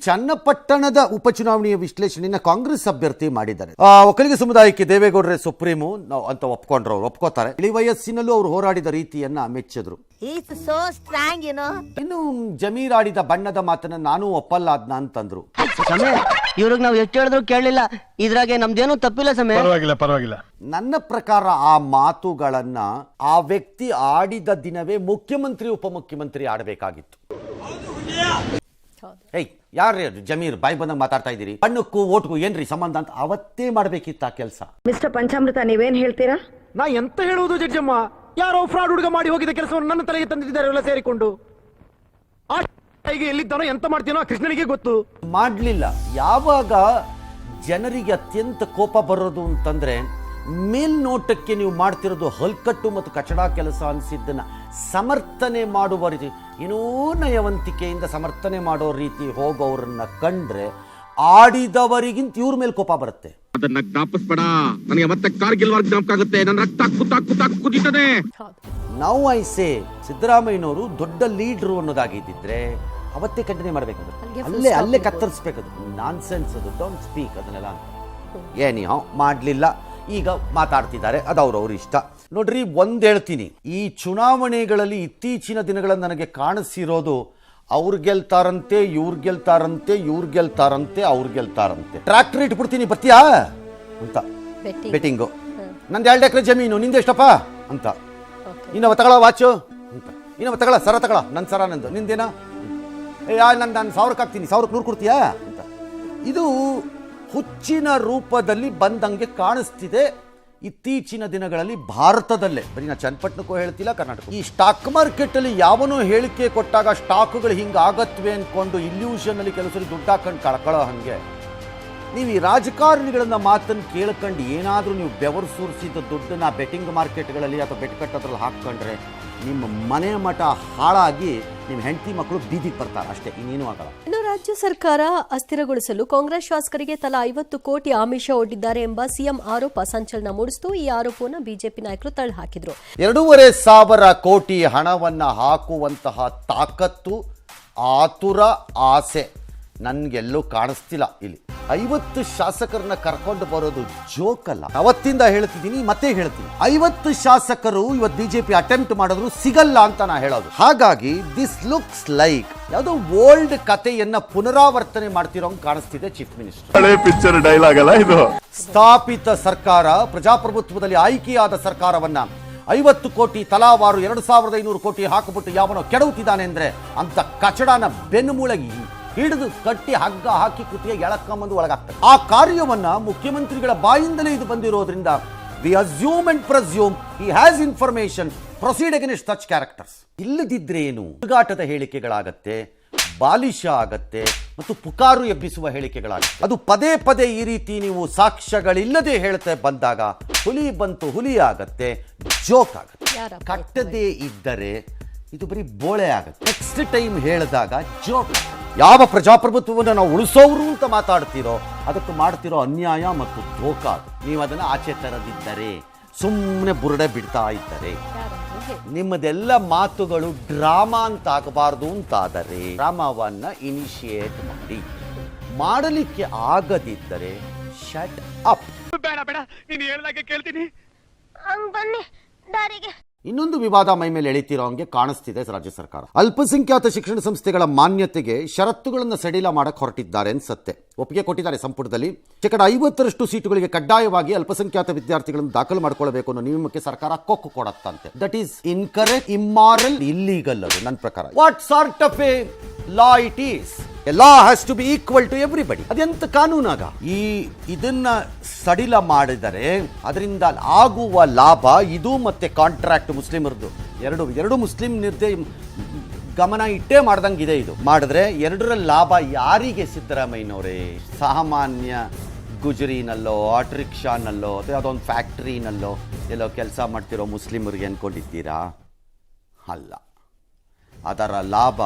ಚನ್ನಪಟ್ಟಣದ ಉಪಚುನಾವಣೆಯ ವಿಶ್ಲೇಷಣೆಯನ್ನ ಕಾಂಗ್ರೆಸ್ ಅಭ್ಯರ್ಥಿ ಮಾಡಿದ್ದಾರೆ. ಆ, ಒಕ್ಕಲಿಗ ಸಮುದಾಯಕ್ಕೆ ದೇವೇಗೌಡರೇ ಸುಪ್ರೀಮು. ಅಂತ ಒಪ್ಕೊಂಡ್ರು ಅವ್ರು ಒಪ್ಕೋತಾರೆ. ಇಳಿ ವಯಸ್ಸಿನಲ್ಲೂ ಅವರು ಹೋರಾಡಿದ ರೀತಿಯನ್ನ ಮೆಚ್ಚಿದ್ರು. ಇನ್ನು ಜಮೀರ್ ಆಡಿದ ಬಣ್ಣದ ಮಾತನ್ನ ನಾನು ಒಪ್ಪಲ್ಲ ಅದ್ನ ಅಂತಂದ್ರು ಇವ್ರಿಗೆ ನಾವು ಎಷ್ಟು ಹೇಳಿದ್ರು ಕೇಳಲಿಲ್ಲ. ಇದ್ರಾಗೆ ನಮ್ದೇನು ತಪ್ಪಿಲ್ಲ ಸಮಯ ಪರವಾಗಿಲ್ಲ ಪರವಾಗಿಲ್ಲ. ನನ್ನ ಪ್ರಕಾರ ಆ ಮಾತುಗಳನ್ನ ಆ ವ್ಯಕ್ತಿ ಆಡಿದ ದಿನವೇ ಮುಖ್ಯಮಂತ್ರಿ ಉಪಮುಖ್ಯಮಂತ್ರಿ ಆಡಬೇಕಾಗಿತ್ತು. ಏಯ್ ಯಾರ್ರೀ ಅದು? ಜಮೀರ್ ಬಾಯಿ ಬಂದಂಗೆ ಮಾತಾಡ್ತಾ ಇದ್ದೀರಿ. ಬಣ್ಣಕ್ಕೂ ಓಟ್ಗೂ ಏನ್ರಿ ಸಂಬಂಧ ಅಂತ ಅವತ್ತೇ ಮಾಡ್ಬೇಕಿತ್ತ ಆ ಕೆಲಸ? ಮಿಸ್ಟರ್ ಪಂಚಾಮೃತ ನೀವೇನ್ ಹೇಳ್ತೀರಾ? ನಾ ಎಂತ ಹೇಳುವುದು ಜಡ್ಜಮ್ಮ? ಯಾರೋ ಫ್ರಾಡ್ ಹುಡುಗ ಮಾಡಿ ಹೋಗಿದ ಕೆಲಸವನ್ನು ನನ್ನ ತಲೆಗೆ ತಂದಿದ್ದಾರೆ ಎಲ್ಲ ಸೇರಿಕೊಂಡು. ಆ ಈಗ ಎಲ್ಲಿದ್ದಾನೋ ಎಂತ ಮಾಡ್ತೀನೋ ಆ ಕೃಷ್ಣನಿಗೆ ಗೊತ್ತು. ಮಾಡಲಿಲ್ಲ. ಯಾವಾಗ ಜನರಿಗೆ ಅತ್ಯಂತ ಕೋಪ ಬರೋದು ಅಂತಂದ್ರೆ ಮೇಲ್ನೋಟಕ್ಕೆ ನೀವು ಮಾಡ್ತಿರೋದು ಹಲ್ಕಟ್ಟು ಮತ್ತು ಕಚಡ ಕೆಲಸ ಅನಿಸಿದ್ದನ್ನು ಸಮರ್ಥನೆ ಮಾಡುವ ರೀತಿ ಏನೋ ನಯವಂತಿಕೆಯಿಂದ ಸಮರ್ಥನೆ ಮಾಡೋ ರೀತಿ ಹೋಗೋರನ್ನ ಕಂಡ್ರೆ ಆಡಿದವರಿಗಿಂತ ಇವ್ರ ಮೇಲೆ ಕೋಪ ಬರುತ್ತೆ. ಅದನ್ನ ಜ್ಞಾಪಿಸ್ಬೇಡ. ನನಗೆ ಮತ್ತೆ ಕಾರ್ಗಿಲ್ ವರ್ಗ ಜ್ಞಾಪಕ ಆಗುತ್ತೆ. ನನ್ನ ರಕ್ತ ಕುತ್ತ ಕುತ್ತ ಕುದೀತದೆ. ನಾವು ಐ ಸೇ ಸಿದ್ದರಾಮಯ್ಯನವರು ದೊಡ್ಡ ಲೀಡ್ರು ಅನ್ನೋದಾಗಿದ್ದಿದ್ರೆ ಅವತ್ತೇ ಕಂಟಿನ್ಯೂ ಮಾಡ್ಬೇಕಂದ್ರೆ ಅಲ್ಲೇ ಅಲ್ಲೇ ಕತ್ತರಿಸ್ಬೇಕದು ನಾನ್ ಸೆನ್ಸ್ ಅದು ಡೋಂಟ್ ಸ್ಪೀಕ್ ಅದನ್ನೆಲ್ಲ ಅಂತ. ಏನಿಯೋ ಮಾಡಲಿಲ್ಲ. ಈಗ ಮಾತಾಡ್ತಿದ್ದಾರೆ. ಅದು ಅವ್ರವ್ರ ಇಷ್ಟ. ನೋಡ್ರಿ ಒಂದು ಹೇಳ್ತೀನಿ. ಈ ಚುನಾವಣೆಗಳಲ್ಲಿ ಇತ್ತೀಚಿನ ದಿನಗಳಲ್ಲಿ ನನಗೆ ಕಾಣಿಸಿರೋದು ಅವ್ರು ಗೆಲ್ತಾರಂತೆ ಇವ್ರು ಗೆಲ್ತಾರಂತೆ ಇವ್ರು ಗೆಲ್ತಾರಂತೆ ಅವ್ರು ಗೆಲ್ತಾರಂತೆ. ಟ್ರ್ಯಾಕ್ಟರ್ ಇಟ್ಬಿಡ್ತೀನಿ ಬರ್ತೀಯಾ? ಅಂತ. ಬೆಟ್ಟಿಂಗು ನಂದು ಎರಡು ಎಕರೆ ಜಮೀನು ನಿಂದ ಎಷ್ಟಪ್ಪ? ಅಂತ. ಇನ್ನ ತಗೊಳ ವಾಚು ಅಂತ. ಇನ್ನ ತಗೊಳ ಸರ ತಗೊಳ ನನ್ನ ಸರ ನಂದು. ನಿಂದೇನಾ? ಏ ನಾನು ನಾನು ಸಾವಿರಕ್ಕೆ ಹಾಕ್ತೀನಿ. ಸಾವಿರಕ್ಕೆ ನೂರು ಕೊಡ್ತೀಯಾ? ಅಂತ. ಇದು ಹುಚ್ಚಿನ ರೂಪದಲ್ಲಿ ಬಂದಂಗೆ ಕಾಣಿಸ್ತಿದೆ. ಇತ್ತೀಚಿನ ದಿನಗಳಲ್ಲಿ ಭಾರತದಲ್ಲೇ. ಬರೀ ನಾ ಚನ್ನಪಟ್ಟಣಕ್ಕೂ ಹೇಳ್ತಿಲ್ಲ ಕರ್ನಾಟಕ ಈ ಸ್ಟಾಕ್ ಮಾರ್ಕೆಟ್ ಅಲ್ಲಿ ಯಾವನೋ ಹೇಳಿಕೆ ಕೊಟ್ಟಾಗ ಸ್ಟಾಕ್ಗಳು ಹಿಂಗೆ ಆಗತ್ವೆ ಅನ್ಕೊಂಡು ಇಲ್ಯೂಷನ್ ಅಲ್ಲಿ ಕೆಲಸ ದುಡ್ಡು ಹಾಕೊಂಡು ಕಳ್ಕೊಳ್ಳೋ ಹಾಗೆ. ನೀವು ಈ ರಾಜಕಾರಣಿಗಳನ್ನ ಮಾತನ್ನು ಕೇಳ್ಕೊಂಡು ಏನಾದರೂ ನೀವು ಬೆವರು ಸುರಿಸಿದ ದುಡ್ಡನ್ನ ಬೆಟ್ಟಿಂಗ್ ಮಾರ್ಕೆಟ್ಗಳಲ್ಲಿ ಅಥವಾ ಬೆಟ್ ಕಟ್ಟೋದ್ರಲ್ಲಿ ಹಾಕ್ಕೊಂಡ್ರೆ ನಿಮ್ಮ ಮನೆ ಮಠ ಹಾಳಾಗಿ ನಿಮ್ಮ ಹೆಂಡತಿ ಮಕ್ಕಳು ಬೀದಿಗೆ ಬರ್ತಾರೆ ಅಷ್ಟೇ ಇನ್ನೇನು ಆಗಲ್ಲ. ಇನ್ನು ರಾಜ್ಯ ಸರ್ಕಾರ ಅಸ್ಥಿರಗೊಳಿಸಲು ಕಾಂಗ್ರೆಸ್ ಶಾಸಕರಿಗೆ ತಲಾ ಐವತ್ತು ಕೋಟಿ ಆಮಿಷ ಒಡ್ಡಿದ್ದಾರೆ ಎಂಬ ಸಿಎಂ ಆರೋಪ ಸಂಚಲನ ಮೂಡಿಸಿತು. ಈ ಆರೋಪವನ್ನು ಬಿಜೆಪಿ ನಾಯಕರು ತಳ್ಳಹಾಕಿದ್ರು ಎರಡೂವರೆ ಸಾವಿರ ಕೋಟಿ ಹಣವನ್ನು ಹಾಕುವಂತಹ ತಾಕತ್ತು ಆತುರ ಆಸೆ. ನನಗೆಲ್ಲೂ ಕಾಣಿಸ್ತಿಲ್ಲ ಇಲ್ಲಿ. ಐವತ್ತು ಶಾಸಕರನ್ನ ಕರ್ಕೊಂಡು ಬರೋದು ಜೋಕ್ ಅಲ್ಲ. ಅವತ್ತಿಂದ ಹೇಳ್ತಿದ್ದೀನಿ ಮತ್ತೆ ಹೇಳ್ತೀನಿ. ಐವತ್ತು ಶಾಸಕರು ಇವತ್ತು ಬಿಜೆಪಿ ಅಟೆಂಪ್ಟ್ ಮಾಡಿದ್ರು ಸಿಗಲ್ಲ ಅಂತ ನಾ ಹೇಳೋದು. ಹಾಗಾಗಿ ದಿಸ್ ಲುಕ್ಸ್ ಲೈಕ್ ಯಾವುದೋ ಓಲ್ಡ್ ಕಥೆಯನ್ನ ಪುನರಾವರ್ತನೆ ಮಾಡ್ತಿರೋಂಗ್ ಕಾಣಿಸ್ತಿದೆ ಚೀಫ್ ಮಿನಿಸ್ಟರ್ ಪಿಕ್ಚರ್ ಡೈಲಾಗ್ ಅಲ್ಲ ಇದು? ಸ್ಥಾಪಿತ ಸರ್ಕಾರ ಪ್ರಜಾಪ್ರಭುತ್ವದಲ್ಲಿ ಆಯ್ಕೆಯಾದ ಸರ್ಕಾರವನ್ನ ಐವತ್ತು ಕೋಟಿ ತಲಾವಾರು ಎರಡು ಸಾವಿರದ ಐನೂರು ಕೋಟಿ ಹಾಕಿಬಿಟ್ಟು ಯಾವನೋ ಕೆಡವುತ್ತಿದ್ದಾನೆ ಅಂದ್ರೆ ಅಂತ ಕಚಡಾನ ಬೆನ್ನುಮೂಳೆಗೆ ಹಿಡಿದು ಕಟ್ಟಿ ಹಗ್ಗ ಹಾಕಿ ಕುತ್ತಿಗೆ ಎಳಕೊಂಬಂದು ಒಳಗಾಗ್ತದೆ. ಆ ಕಾರ್ಯವನ್ನ ಮುಖ್ಯಮಂತ್ರಿಗಳ ಬಾಯಿಂದಲೇ ಇದು ಬಂದಿರೋದ್ರಿಂದ we assume and presume he has information proceed against such characters ಇಲ್ಲದಿದ್ರೆ ಏನು ಹುಡುಗಾಟದ ಹೇಳಿಕೆಗಳಾಗತ್ತೆ ಬಾಲಿಶ ಆಗತ್ತೆ ಮತ್ತು ಪುಕಾರು ಎಬ್ಬಿಸುವ ಹೇಳಿಕೆಗಳಾಗುತ್ತೆ. ಅದು ಪದೇ ಪದೇ ಈ ರೀತಿ ನೀವು ಸಾಕ್ಷ್ಯಗಳಿಲ್ಲದೆ ಹೇಳ್ತಾ ಬಂದಾಗ ಹುಲಿ ಬಂತು ಹುಲಿ ಆಗತ್ತೆ ಜೋಕ್ ಆಗುತ್ತೆ. ಕಟ್ಟದೇ ಇದ್ದರೆ ಇದು ಬರೀ ಬೋಳೆ ಆಗುತ್ತೆ. ನೆಕ್ಸ್ಟ್ ಟೈಮ್ ಹೇಳಿದಾಗ ಜೋಕ್ ಯಾವ ಪ್ರಜಾಪ್ರಭುತ್ವವನ್ನು ನಾವು ಉಳಿಸೋರು ಅಂತ ಮಾತಾಡ್ತೀರೋ ಅದಕ್ಕೆ ಮಾಡ್ತಿರೋ ಅನ್ಯಾಯ ಮತ್ತು ಧೋಕ ನೀವು ಅದನ್ನು ಆಚೆ ತರದಿದ್ದರೆ ಸುಮ್ಮನೆ ಬುರುಡೆ ಬಿಡ್ತಾ ಇದ್ದರೆ ನಿಮ್ಮದೆಲ್ಲ ಮಾತುಗಳು ಡ್ರಾಮಾ ಅಂತ ಆಗಬಾರ್ದು ಅಂತಾದರೆ ಡ್ರಾಮಾವನ್ನ ಇನಿಷಿಯೇಟ್ ಮಾಡಿ. ಮಾಡಲಿಕ್ಕೆ ಆಗದಿದ್ದರೆ ಶಟ್ ಅಪ್ ಬೇಡ ಬೇಡ ನೀನು ಹೇಳ್ದಾಗೆ ಕೇಳ್ತೀನಿ. ಬನ್ನಿ ದಾರಿಗೆ. ಇನ್ನೊಂದು ವಿವಾದ ಮೈ ಮೇಲೆ ಎಳಿತಿರೋ ಹಂಗೆ ಕಾಣಿಸ್ತಿದೆ ರಾಜ್ಯ ಸರ್ಕಾರ. ಅಲ್ಪಸಂಖ್ಯಾತ ಶಿಕ್ಷಣ ಸಂಸ್ಥೆಗಳ ಮಾನ್ಯತೆಗೆ ಷರತ್ತುಗಳನ್ನು ಸಡಿಲ ಮಾಡಕ್ಕೆ ಹೊರಟಿದ್ದಾರೆ ಅನ್ಸತ್ತೆ. ಒಪ್ಪಿಗೆ ಕೊಟ್ಟಿದ್ದಾರೆ ಸಂಪುಟದಲ್ಲಿ. ಶೇಕಡ ಐವತ್ತರಷ್ಟು ಸೀಟುಗಳಿಗೆ ಕಡ್ಡಾಯವಾಗಿ ಅಲ್ಪಸಂಖ್ಯಾತ ವಿದ್ಯಾರ್ಥಿಗಳನ್ನು ದಾಖಲು ಮಾಡಿಕೊಳ್ಳಬೇಕು ಅನ್ನೋ ನಿಯಮಕ್ಕೆ ಸರ್ಕಾರ ಕೊಕ್ಕು ಕೊಡತ್ತಂತೆ. That is incorrect immoral illegal ಅದು ನನ್ನ ಪ್ರಕಾರ. What sort of a law it is law has to be equal to everybody ಅದೆಂತ ಕಾನೂನಾಗ? ಈ ಇದನ್ನ ಸಡಿಲ ಮಾಡಿದರೆ ಅದರಿಂದ ಆಗುವ ಲಾಭ ಇದು ಮತ್ತೆ ಕಾಂಟ್ರಾಕ್ಟ್ ಮುಸ್ಲಿಮರದು ಎರಡು ಎರಡು ಮುಸ್ಲಿಂ ನಿರ್ದೇ ಗಮನ ಇಟ್ಟೇ ಮಾಡ್ದಂಗಿದೆ ಇದು. ಮಾಡಿದ್ರೆ ಎರಡರ ಲಾಭ ಯಾರಿಗೆ ಸಿದ್ದರಾಮಯ್ಯನವರೇ? ಸಾಮಾನ್ಯ ಗುಜರಿನಲ್ಲೋ ಆಟೋ ರಿಕ್ಷಾನಲ್ಲೋ ಅಥವಾ ಅದೊಂದು ಒಂದು ಫ್ಯಾಕ್ಟ್ರಿನಲ್ಲೋ ಎಲ್ಲೋ ಕೆಲಸ ಮಾಡ್ತಿರೋ ಮುಸ್ಲಿಮರಿಗೆ ಅಂದ್ಕೊಂಡಿದ್ದೀರಾ ಅಲ್ಲ. ಅದರ ಲಾಭ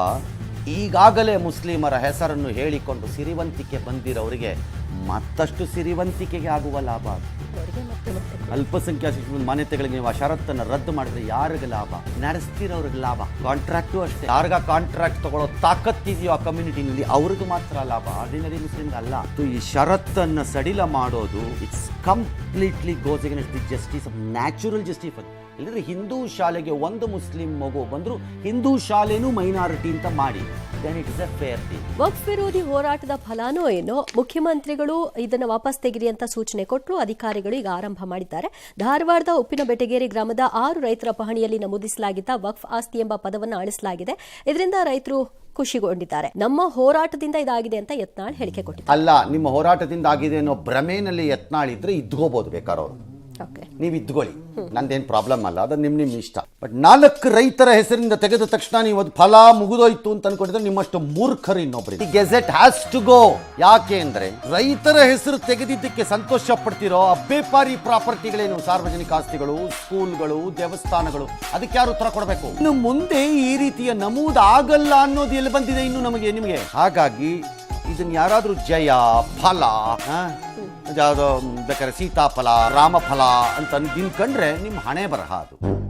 ಈಗಾಗಲೇ ಮುಸ್ಲಿಮರ ಹೆಸರನ್ನು ಹೇಳಿಕೊಂಡು ಸಿರಿವಂತಿಕೆ ಬಂದಿರೋರಿಗೆ ಮತ್ತಷ್ಟು ಸಿರಿವಂತಿಕೆಗೆ ಆಗುವ ಲಾಭ ಅಲ್ಪಸಂಖ್ಯಾತ ಮಾನ್ಯತೆಗಳಿಗೆ ನೀವು ಆ ಷರತ್ತನ್ನು ರದ್ದು ಮಾಡಿದ್ರೆ ಯಾರಿಗೆ ಲಾಭ? ನಡೆಸ್ತಿರೋರಿಗೆ ಲಾಭ. ಕಾಂಟ್ರಾಕ್ಟು ಅಷ್ಟೇ. ಯಾರಿಗ ಕಾಂಟ್ರಾಕ್ಟ್ ತಗೊಳ್ಳೋ ತಾಕತ್ತಿದೆಯೋ ಆ ಕಮ್ಯುನಿಟಿನಲ್ಲಿ ಅವ್ರಿಗೆ ಮಾತ್ರ ಲಾಭ. ಆರ್ಡಿನರಿ ಮುಸ್ಲಿಮ್ಗೆ ಅಲ್ಲ. ಈ ಷರತ್ತನ್ನು ಸಡಿಲ ಮಾಡೋದು it's completely goes against the justice of natural justice ಇಲ್ಲದ್ರೆ ಹಿಂದೂ ಶಾಲೆಗೆ ಒಂದು ಮುಸ್ಲಿಂ ಮಗು ಬಂದ್ರು ಹಿಂದೂ ಶಾಲೆನೂ ಮೈನಾರಿಟಿ ಅಂತ ಮಾಡಿ. ವಕ್ಫ್ ವಿರೋಧಿ ಹೋರಾಟದ ಫಲಾನೋ ಏನೋ ಮುಖ್ಯಮಂತ್ರಿಗಳು ಇದನ್ನು ವಾಪಸ್ ತೆಗಿರಿ ಅಂತ ಸೂಚನೆ ಕೊಟ್ಟರು ಅಧಿಕಾರಿಗಳು ಈಗ ಆರಂಭ ಮಾಡಿದ್ದಾರೆ. ಧಾರವಾಡದ ಉಪ್ಪಿನ ಬೆಟಗೇರಿ ಗ್ರಾಮದ ಆರು ರೈತರ ಪಹಣಿಯಲ್ಲಿ ನಮೂದಿಸಲಾಗಿದ್ದ ವಕ್ಫ್ ಆಸ್ತಿ ಎಂಬ ಪದವನ್ನು ಅಳಿಸಲಾಗಿದೆ ಇದರಿಂದ ರೈತರು ಖುಷಿಗೊಂಡಿದ್ದಾರೆ. ನಮ್ಮ ಹೋರಾಟದಿಂದ ಇದಾಗಿದೆ ಅಂತ ಯತ್ನಾಳ್ ಹೇಳಿಕೆ ಕೊಟ್ಟಿದ್ದಾರೆ. ಅಲ್ಲ ನಿಮ್ಮ ಹೋರಾಟದಿಂದ ಆಗಿದೆ ಅನ್ನೋ ಭ್ರಮೆನಲ್ಲಿ ಯತ್ನಾಳಿದ್ರೆ ಇದ್ಕೋಬಹುದು ಬೇಕಾರವರು ನೀವು ಇದ್ಕೊಳ್ಳಿ. ನಂದೇನು ಪ್ರಾಬ್ಲಮ್ ಅಲ್ಲ ಅದು ನಿಮ್ಮ ನಿಮ್ಮ ಇಷ್ಟ. ಬಟ್ ನಾಲ್ಕು ರೈತರ ಹೆಸರಿಂದ ತೆಗೆದ ತಕ್ಷಣ ನೀವು ಅದು ಫಲ ಮುಗಿದೋಯ್ತು ಅಂತ ಅನ್ಕೊಂಡಿದ್ರೆ ನಿಮ್ಮಷ್ಟು ಮೂರ್ಖರು ಇನ್ನೊಬ್ರು ಗೆಜೆಟ್ ಹ್ಯಾಸ್ ಟು ಗೋ ಯಾಕೆ ಅಂದ್ರೆ ರೈತರ ಹೆಸರು ತೆಗೆದಿದ್ದಕ್ಕೆ ಸಂತೋಷ ಪಡ್ತಿರೋ ಅಬ್ಬೇಪಾರಿ ಪ್ರಾಪರ್ಟಿಗಳೇನು? ಸಾರ್ವಜನಿಕ ಆಸ್ತಿಗಳು, ಸ್ಕೂಲ್ಗಳು, ದೇವಸ್ಥಾನಗಳು, ಅದಕ್ಕೆ ಯಾರು ಉತ್ತರ ಕೊಡಬೇಕು? ಇನ್ನು ಮುಂದೆ ಈ ರೀತಿಯ ನಮೂದು ಆಗಲ್ಲ ಅನ್ನೋದು ಎಲ್ಲಿ ಬಂದಿದೆ ಇನ್ನು ನಮಗೆ, ನಿಮಗೆ? ಹಾಗಾಗಿ ಇದನ್ನ ಯಾರಾದರೂ ಜಯ, ಫಲ? ಯಾವ್ದೋ ಬೇಕಾದ್ರೆ ಸೀತಾಫಲ ರಾಮಫಲ ಅಂತ ನಿಂತ್ಕೊಂಡ್ರೆ ನಿಮ್ಮ ಹಣೆ ಬರಹ ಅದು.